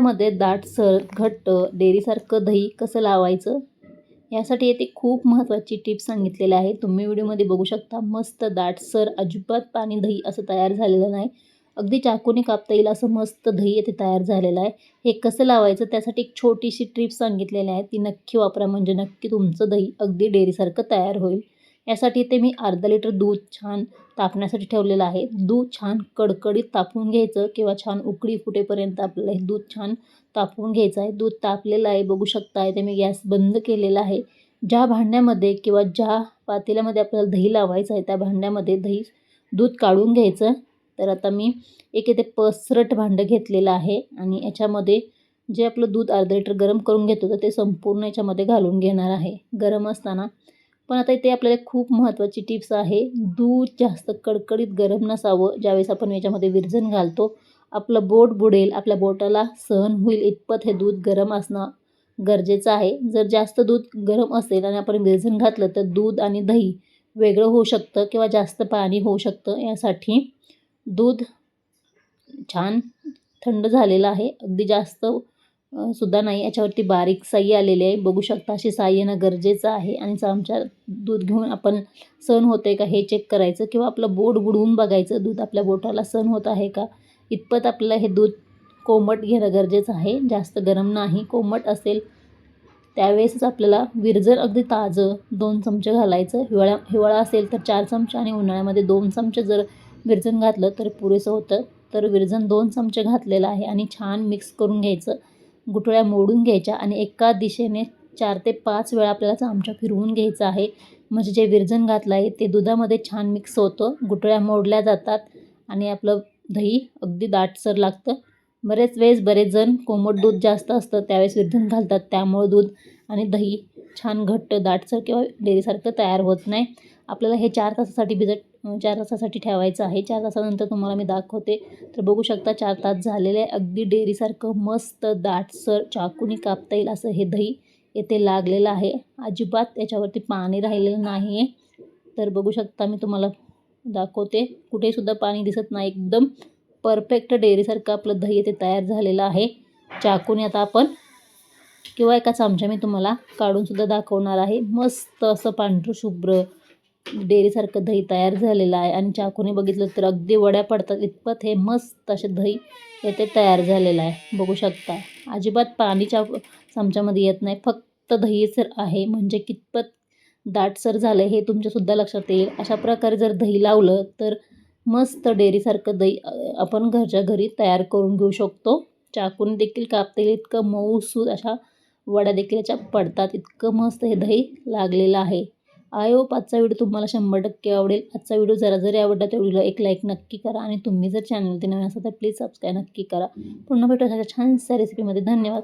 उन्हाळ्यामध्ये दाटसर घट्ट डेअरीसारखं दही कसं लावायचं? यासाठी येथे खूप महत्त्वाची टिप्स सांगितलेली आहे तुम्ही व्हिडिओमध्ये बघू शकता मस्त दाटसर अजिबात पाणी दही असं तयार झालेलं नाही. अगदी चाकूने कापता येईल असं मस्त दही येथे तयार झालेलं आहे. हे कसं लावायचं त्यासाठी एक छोटीशी ट्रीप सांगितलेली आहे ती नक्की वापरा म्हणजे नक्की तुमचं दही अगदी डेअरीसारखं तयार होईल. यासाठी इथे मी अर्धा लिटर दूध छान तापण्यासाठी ठेवलेलं आहे. दूध छान कडकडीत तापवून घ्यायचं किंवा छान उकळी फुटेपर्यंत आपल्याला हे दूध छान तापवून घ्यायचं आहे. दूध तापलेलं आहे बघू शकता ते मी गॅस बंद केलेला आहे. ज्या भांड्यामध्ये किंवा ज्या पातेल्यामध्ये आपल्याला दही लावायचं आहे त्या भांड्यामध्ये दही दूध काढून घ्यायचं. तर आता मी एक इथे पसरट भांडं घेतलेलं आहे आणि याच्यामध्ये जे आपलं दूध अर्धा लिटर गरम करून घेतो तर ते संपूर्ण याच्यामध्ये घालून घेणार आहे. गरम असताना पण आता इथे आपल्याला खूप महत्त्वाची टिप्स आहे. दूध जास्त कडकडीत गरम नसावं. ज्यावेळेस आपण याच्यामध्ये विरजन घालतो आपलं बोट बुडेल आपल्या बोटाला सहन होईल इतपत हे दूध गरम असणं गरजेचं आहे. जर जास्त दूध गरम असेल आणि आपण विरजन घातलं तर दूध आणि दही वेगळं होऊ शकतं किंवा जास्त पाणी होऊ शकतं. यासाठी दूध छान थंड झालेलं आहे. अगदी जास्त सुद्धा नाही. याच्यावरती बारीक साई आलेली आहे. बघू शकता अशी साई येणं गरजेचं आहे. आणि चमचा दूध घेऊन आपण सण होते का हे चेक करायचं किंवा आपलं बोट बुडवून बघायचं. दूध आपल्या बोटाला सण होत आहे का? इतपत आपल्याला हे दूध कोमट घेणं गरजेचं आहे. जास्त गरम नाही. कोमट असेल त्यावेळेसच आपल्याला विरजर अगदी ताजं दोन चमचे घालायचं. हिवाळ्या हिवाळा असेल तर चार चमचे आणि उन्हाळ्यामध्ये दोन चमचे जर विरजन घातलं तर पुरेसं होतं. तर विरजन दोन चमचे घातलेलं आहे आणि छान मिक्स करून घ्यायचं. गुठळ्या मोडून घ्यायच्या आणि एका दिशेने चार ते पाच वेळा आपल्याला चमचा फिरवून घ्यायचा आहे. म्हणजे जे विरजन घातलं आहे ते दुधामध्ये छान मिक्स होतं. गुठळ्या मोडल्या जातात आणि आपलं दही अगदी दाटसर लागतं. बरेच वेळेस बरेच जण कोमट दूध जास्त असतं त्यावेळेस विरजन घालतात. त्यामुळं दूध आणि दही छान घट्ट दाटसर किंवा डेअरीसारखं तयार होत नाही. आपल्याला हे चार तासासाठी भिजत चार तासासाठी ठेवायचं आहे. चार तासानंतर तुम्हाला मी दाखवते. तर बघू शकता चार तास झालेले आहे. अगदी डेअरीसारखं मस्त दाटसर चाकूनी कापता येईल असं हे दही येथे लागलेलं आहे. अजिबात याच्यावरती पाणी राहिलेलं नाही आहे तर बघू शकता मी तुम्हाला दाखवते. कुठेसुद्धा पाणी दिसत नाही. एकदम परफेक्ट डेअरीसारखं आपलं दही येथे तयार झालेलं आहे. चाकूने आता आपण किंवा एका चमचा मी तुम्हाला काढूनसुद्धा दाखवणार आहे. मस्त असं पांढरं शुभ्र डेअरीसारखं दही तयार झालेलं आहे. आणि चाकूने बघितलं तर अगदी वड्या पडतात. इतपत हे मस्त असे दही येथे तयार झालेलं आहे. बघू शकता. अजिबात पाणी चा चमच्यामध्ये येत नाही. फक्त दहीसर आहे. म्हणजे कितपत दाटसर झालं हे तुमच्यासुद्धा लक्षात येईल. अशा प्रकारे जर दही लावलं तर मस्त डेअरीसारखं दही आपण घरच्या घरी तयार करून घेऊ शकतो. चाकून देखील कापता येईल इतकं मऊसूद अशा वड्या देखील याच्या पडतात. इतकं मस्त हे दही लागलेलं आहे. आय होप आजचा व्हिडिओ तुम्हाला शंभर टक्के आवडेल. आजचा व्हिडिओ जरा जरी आवडला तर व्हिडिओला एक लाईक नक्की करा आणि तुम्ही जर चॅनल ते नवीन असाल तर प्लीज सबस्क्राईब नक्की करा. पुन्हा भेटू अशा छानशा रेसिपीमध्ये धन्यवाद.